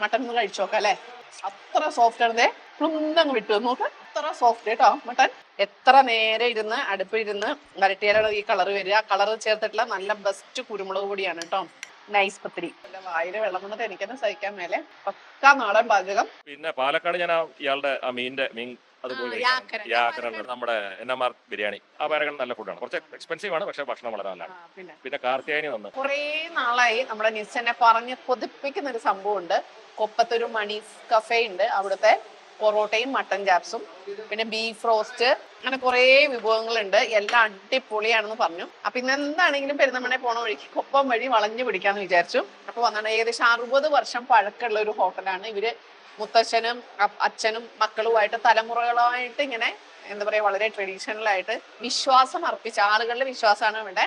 Mutton ഒന്ന് കഴിച്ചു നോക്കാം അല്ലേ? അത്ര സോഫ്റ്റ് ആണ് പ്ലുന്നങ്ങ് വിട്ടു. നോക്ക് അത്ര സോഫ്റ്റ് കേട്ടോ മട്ടൻ എത്ര നേരെ ഇരുന്ന് അടുപ്പിലിരുന്ന് വരട്ടിയാലാണ് ഈ കളർ വരിക. കളർ ചേർത്തിട്ടുള്ള നല്ല ബെസ്റ്റ് കുരുമുളക് പൊടിയാണ് കേട്ടോ. നൈസ് പത്തിരി. വായിലെ വെള്ളം വന്നിട്ട് എനിക്കെന്നെ സഹിക്കാൻ മേലെ. പക്കാ നാടൻ പാചകം. പിന്നെ പാലക്കാട് ഞാൻ ഇയാളുടെ ആ മീനിന്റെ മീൻ അതുപോലെ നമ്മുടെ എൻ എം ആർ ബിരിയാണി. ആ പാരകൾ നല്ല ഫുഡാണ് കുറച്ച് എക്സ്പെൻസീവ് ആണ് പക്ഷെ ഭക്ഷണം വളരെ നല്ലതാണ്. പിന്നെ. കാർത്തിയാനി വന്ന്. കുറേ നാളായി നമ്മുടെ നിസ്സനെ പറഞ്ഞ് കൊതിപ്പിക്കുന്ന ഒരു സംഭവം ഉണ്ട് കൊപ്പത്തൊരു മണീസ് കഫേ ഉണ്ട്. അവിടുത്തെ പൊറോട്ടയും മട്ടൻ ചാപ്സും പിന്നെ ബീഫ് റോസ്റ്റ് അങ്ങനെ കുറേ വിഭവങ്ങളുണ്ട്. എല്ലാം അടിപൊളിയാണെന്ന് പറഞ്ഞു. അപ്പൊ ഇന്ന് എന്താണെങ്കിലും പെരുന്നമ്മനെ പോണ വഴിക്ക് കൊപ്പം വഴി വളഞ്ഞു പിടിക്കാന്ന് വിചാരിച്ചു. അപ്പൊ വന്നാണ് ഏകദേശം അറുപത് വർഷം പഴക്കമുള്ള ഒരു ഹോട്ടലാണ് ഇവർ മുത്തച്ഛനും അച്ഛനും മക്കളുമായിട്ട് തലമുറകളായിട്ട് ഇങ്ങനെ എന്താ പറയാ വളരെ ട്രഡീഷണൽ ആയിട്ട് വിശ്വാസം അർപ്പിച്ച ആളുകളുടെ വിശ്വാസമാണ് ഇവിടെ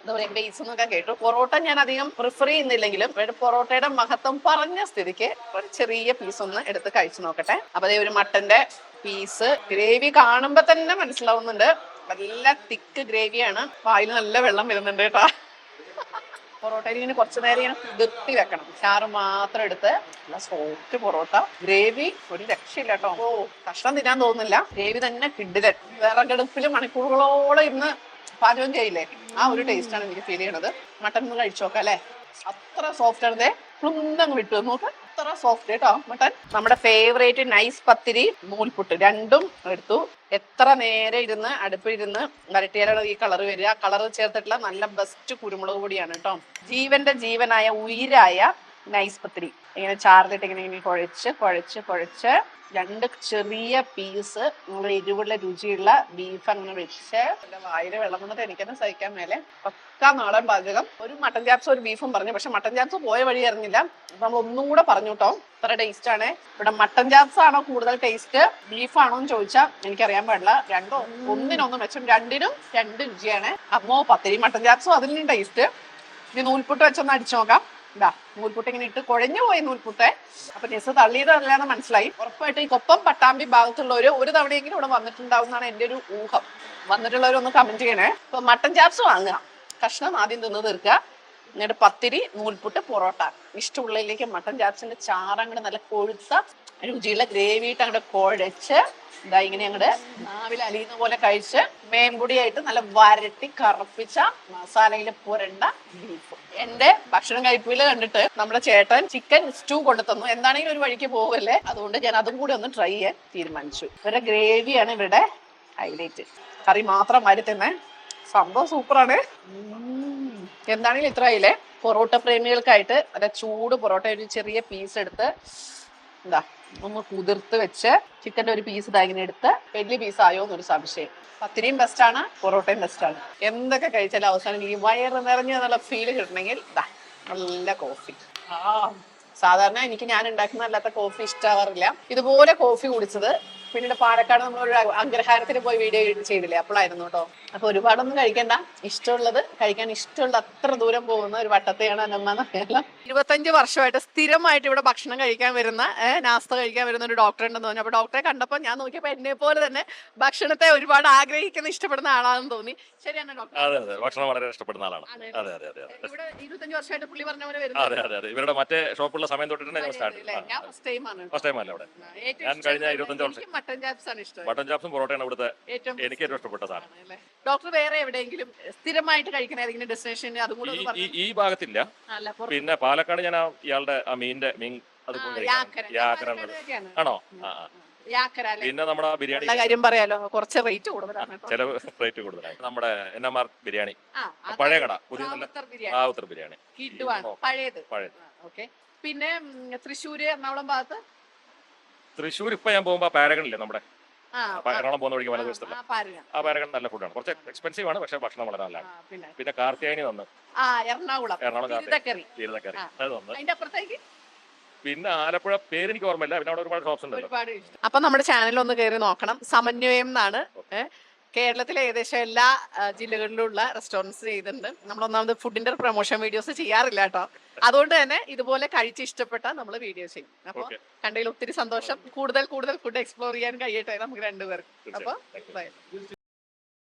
എന്താ പറയാ ബേസ് എന്നൊക്കെ കേട്ടു. പൊറോട്ട ഞാൻ അധികം പ്രിഫർ ചെയ്യുന്നില്ലെങ്കിലും പൊറോട്ടയുടെ മഹത്വം പറഞ്ഞ സ്ഥിതിക്ക് ഒരു ചെറിയ പീസ് ഒന്ന് എടുത്ത് കഴിച്ചു നോക്കട്ടെ. അപ്പൊ ഒരു മട്ടന്റെ പീസ് ഗ്രേവി കാണുമ്പോ തന്നെ മനസ്സിലാവുന്നുണ്ട്. നല്ല തിക്ക് ഗ്രേവിയാണ് വായിൽ നല്ല വെള്ളം വരുന്നുണ്ട് കേട്ടോ. പൊറോട്ടയിൽ ഇങ്ങനെ കുറച്ചു നേരം ഇങ്ങനെ കുതിർത്തി വെക്കണം. ചാറ് മാത്രം എടുത്ത് നല്ല സോഫ്റ്റ് പൊറോട്ട. ഗ്രേവി ഒരു രക്ഷയില്ല കേട്ടോ. ഓ കഷ്ണം തിന്നാൻ തോന്നുന്നില്ല. ഗ്രേവി തന്നെ കിഡിലൻ വിറകടുപ്പിൽ മണിക്കൂറുകളോളം ഇരുന്ന് പാചകം ചെയ്യില്ലേ? ആ ഒരു ടേസ്റ്റ് ആണ് എനിക്ക് ഫീൽ ചെയ്യണത്. മട്ടൺ ഒന്ന് കഴിച്ചു നോക്കാം അല്ലേ? അത്ര സോഫ്റ്റ് ആണ്. പ്ലുന്നങ്ങ് വിട്ടു നോക്ക്. അത്ര സോഫ്റ്റ് കേട്ടോ മട്ടൻ? നമ്മുടെ ഫേവറേറ്റ് നൈസ് പത്തിരി നൂൽപുട്ട്. രണ്ടും എടുത്തു. എത്ര നേരെ ഇരുന്ന് അടുപ്പിരുന്ന് വരട്ടിയാലാണ് ഈ കളർ വരിക. കളർ ചേർത്തിട്ടുള്ള നല്ല ബെസ്റ്റ് കുരുമുളക് പൊടിയാണ് കേട്ടോ. ജീവന്റെ ജീവനായ ഉയിരായ നൈസ് പത്തിരി. ഇങ്ങനെ ചാറിലിട്ട് ഇങ്ങനെ ഇങ്ങനെ കുഴച്ച് കുഴച്ച് കുഴച്ച്. രണ്ട് ചെറിയ പീസ് നമ്മുടെ എരിവുള്ള രുചിയുള്ള ബീഫ് അങ്ങനെ വെച്ച്. എന്റെ വായിൽ വെള്ളം വന്നിട്ട് എനിക്കെന്നെ സഹിക്കാൻ മേലെ. പക്കാ നാടൻ പാചകം. ഒരു മട്ടൻ ചാപ്സ് ഒരു ബീഫും പറഞ്ഞു. പക്ഷെ മട്ടൻ ചാപ്സ് പോയ വഴി അറിഞ്ഞില്ല. നമ്മൾ ഒന്നും കൂടെ പറഞ്ഞു കേട്ടോ. ഇത്ര ടേസ്റ്റ് ആണ്. ഇവിടെ മട്ടൻ ചാപ്സ് ആണോ കൂടുതൽ ടേസ്റ്റ് ബീഫ് ആണോ എന്ന് ചോദിച്ചാൽ എനിക്കറിയാൻ പാടില്ല. രണ്ടോ ഒന്നിനൊന്നും മെച്ചം രണ്ടിനും രണ്ട് രുചിയാണ്. അമ്മോ പത്തിരി മട്ടൻ ചാപ്സും നിന്നും ടേസ്റ്റ് ഇനി നൂൽപുട്ട് വെച്ചൊന്ന് അടിച്ചു നോക്കാം. ഇതാ നൂൽപുട്ട് ഇങ്ങനെ ഇട്ട് കുഴഞ്ഞു പോയി നൂൽപുട്ട്. അപ്പൊ നെസ് തള്ളിയതല്ലാന്ന് മനസ്സിലായി. ഉറപ്പായിട്ട് ഈ കൊപ്പം പട്ടാമ്പി ഭാഗത്തുള്ളവർ ഒരു തവണയെങ്കിലും ഇവിടെ വന്നിട്ടുണ്ടാവും എന്നാണ് എന്റെ ഒരു ഊഹം. വന്നിട്ടുള്ളവരൊന്ന് കമന്റ് ചെയ്യണേ. അപ്പൊ മട്ടൻ ചാപ്സ് വാങ്ങുക. കഷ്ണം ആദ്യം തിന്ന് തീർക്കുക. എന്നിട്ട് പത്തിരി നൂൽപുട്ട് പൊറോട്ട. ഇഷ്ടമുള്ളതിലേക്ക് മട്ടൻ ചാപ്സിന്റെ ചാറ് അങ്ങോട്ട് നല്ല കൊഴുത്ത രുചിയുള്ള ഗ്രേവി ഇട്ട് അങ്ങോട്ട് കുഴച്ച് ഇതാ ഇങ്ങനെ അങ്ങോട്ട് നാവിൽ അലിയുന്ന പോലെ കഴിച്ച് മേമ്പൊടിയായിട്ട് നല്ല വരട്ടി കറുപ്പിച്ച മസാലയിൽ പുരണ്ട ബീഫ് എന്റെ ഭക്ഷണം കഴിപ്പിൽ കണ്ടിട്ട് നമ്മുടെ ചേട്ടൻ ചിക്കൻ സ്റ്റൂ കൊണ്ടു തന്നു. എന്താണെങ്കിലും ഒരു വഴിക്ക് പോകല്ലേ അതുകൊണ്ട് ഞാൻ അതും കൂടി ഒന്ന് ട്രൈ ചെയ്യാൻ തീരുമാനിച്ചു. ഇവരുടെ ഗ്രേവിയാണ് ഇവരുടെ ഹൈലൈറ്റ് കറി മാത്രം മാറി തന്നെ. സംഭവം സൂപ്പറാണ് എന്താണെങ്കിലും ഇത്ര ആയില്ലേ? പൊറോട്ട പ്രേമികൾക്കായിട്ട് നല്ല ചൂട് പൊറോട്ട ഒരു ചെറിയ പീസ് എടുത്ത്. എന്താ? ഒന്ന് കുതിർത്ത് വെച്ച് ചിക്കന്റെ ഒരു പീസ് ഇതാ ഇങ്ങനെ എടുത്ത് വലിയ പീസ് ആയോ എന്നൊരു സംശയം. പത്തിരിയും ബെസ്റ്റ് ആണ് പൊറോട്ടയും ബെസ്റ്റ് ആണ്. എന്തൊക്കെ കഴിച്ചാലും അവസാനം ഈ വയറ് നിറഞ്ഞു എന്നുള്ള ഫീൽ കിട്ടണമെങ്കിൽ ദാ നല്ല കോഫി ആ സാധാരണ എനിക്ക് ഞാൻ ഉണ്ടാക്കുന്ന അല്ലാത്ത കോഫി ഇഷ്ടാവാറില്ല. ഇതുപോലെ കോഫി കുടിച്ചത് പിന്നീട് പാലക്കാട് നമ്മൾ ഒരു അഗ്രഹാരത്തിന് പോയി വീഡിയോ ചെയ്തില്ലേ? അപ്പോഴായിരുന്നു കേട്ടോ. അപ്പൊ ഒരുപാടൊന്നും കഴിക്കണ്ട. ഇഷ്ടമുള്ളത് കഴിക്കാൻ ഇഷ്ടമുള്ള അത്ര ദൂരം പോകുന്ന ഒരു വട്ടത്തെയാണ് അന്നമ്മ ഇരുപത്തഞ്ച് വർഷമായിട്ട് സ്ഥിരമായിട്ട് ഇവിടെ ഭക്ഷണം കഴിക്കാൻ വരുന്ന നാസ്ത കഴിക്കാൻ വരുന്ന ഒരു ഡോക്ടർ ഉണ്ടെന്ന് തോന്നി. അപ്പൊ ഡോക്ടറെ കണ്ടപ്പോൾ ഞാൻ നോക്കിയപ്പോൾ എന്നെ പോലെ തന്നെ ഭക്ഷണത്തെ ഒരുപാട് ആഗ്രഹിക്കുന്ന ഇഷ്ടപ്പെടുന്ന ആളാണെന്ന് തോന്നി. ശരിയാണ് ഡോക്ടർ അതെ അതെ. ഭക്ഷണം വളരെ ഇഷ്ടപ്പെടുന്ന ആളാണ്. അതെ. അതെ. അതെ ഇവിടെ ഇരുപത്തഞ്ച് വർഷമായിട്ട് പുള്ളി പറഞ്ഞ പോലെ വരുന്നത്. അതെ അതെ ഇവരുടെ മറ്റേ ഷോപ്പുള്ള സമയം തൊട്ടിട്ട് ഞാൻ സ്റ്റാർട്ട് ഫസ്റ്റ് ടൈം ആണ്. ഫസ്റ്റ് ടൈം അല്ല അവിടെ? ഞാൻ കഴിഞ്ഞ ഇരുപത്തഞ്ച് 25 വർഷം. മട്ടൻ ചാപ്സ് ആണ് ഇഷ്ടം. മട്ടൻ ചാപ്സും പൊറോട്ടയാണ് ഇവിടുത്തെ ഏറ്റവും എനിക്ക് ഏറ്റവും ഇഷ്ടപ്പെട്ടതാണ് അല്ലേ? ഡോക്ടർ വേറെ എവിടെയെങ്കിലും സ്ഥിരമായിട്ട് കഴിക്കുന്ന ഏതെങ്കിലും ഡെസ്റ്റിനേഷൻ അതും കൂടെ ഈ ഒന്ന് ഈ പറഞ്ഞു? ഈ ഭാഗത്തില്ല. അല്ല പുറത്ത് പിന്നെ പാലക്കാട് ഞാൻ ആ ഇയാളുടെ ആ മീനിന്റെ മീൻ ആ, അതുപോലെ യാക്കര. ഞാൻ യാക്കര പാലക്കാടുകാരിയാണ്. ആണോ? ആ ആ. യാക്കര അല്ലേ? പിന്നെ നമ്മുടെ ആ ബിരിയാണി. ഉള്ള കാര്യം പറയാലോ കുറച്ച് റേറ്റ് കൂടുതലാണ് കേട്ടോ. ചിലവ് റേറ്റ് കൂടുതലായി നമ്മുടെ എൻ എം ആർ ബിരിയാണി. ആ, അത് പഴയ കട. പുതിയ നല്ല റാവുത്തർ ബിരിയാണി. റാവുത്തർ ബിരിയാണി. കിട്ടുവാണ് പഴയത്. പഴയത്. ഓക്കെ. പിന്നെ ഉം, തൃശ്ശൂര് എറണാകുളം ഭാഗത്ത് തൃശ്ശൂർ ഇപ്പൊ ഞാൻ പോകുമ്പോ പാരഗണില്ലേ നമ്മുടെ? എറണാകുളം പോകുന്ന വഴിക്ക് വലതുവശത്തുള്ള. ആ, പാരഗൺ. നല്ല ഫുഡാണ് കുറച്ച് എക്സ്പെൻസീവ് ആണ് പക്ഷെ ഭക്ഷണം വളരെ നല്ലതാണ്. പിന്നെ. കാർത്തിയാനി വന്ന്. ആ എറണാകുളം. എറണാകുളം കാർത്തിയാനി തിരുതക്കറി അത് വന്ന്. പിന്നെ ആലപ്പുഴ പേര് എനിക്ക് ഓർമ്മയില്ല പിന്നെ അവിടെ ഒരുപാട് ഷോപ്സ് ഉണ്ട് അപ്പൊ നമ്മുടെ ചാനൽ ഒന്ന് കയറി നോക്കണം. സമന്വയം എന്നാണ്. കേരളത്തിലെ ഏകദേശം എല്ലാ ജില്ലകളിലുള്ള റെസ്റ്റോറന്റ്സ് ചെയ്തിട്ടുണ്ട് നമ്മൾ ഒന്നാമത് ഫുഡിന്റെ പ്രൊമോഷൻ വീഡിയോസ് ചെയ്യാറില്ല കേട്ടോ. അതുകൊണ്ട് തന്നെ ഇതുപോലെ കഴിച്ച് ഇഷ്ടപ്പെട്ട നമ്മൾ വീഡിയോ ചെയ്യും. അപ്പോൾ. കണ്ടതിൽ ഒത്തിരി സന്തോഷം. കൂടുതൽ കൂടുതൽ ഫുഡ് എക്സ്പ്ലോർ ചെയ്യാൻ കഴിയട്ടെ നമുക്ക് രണ്ടുപേർക്കും. അപ്പൊ ബൈ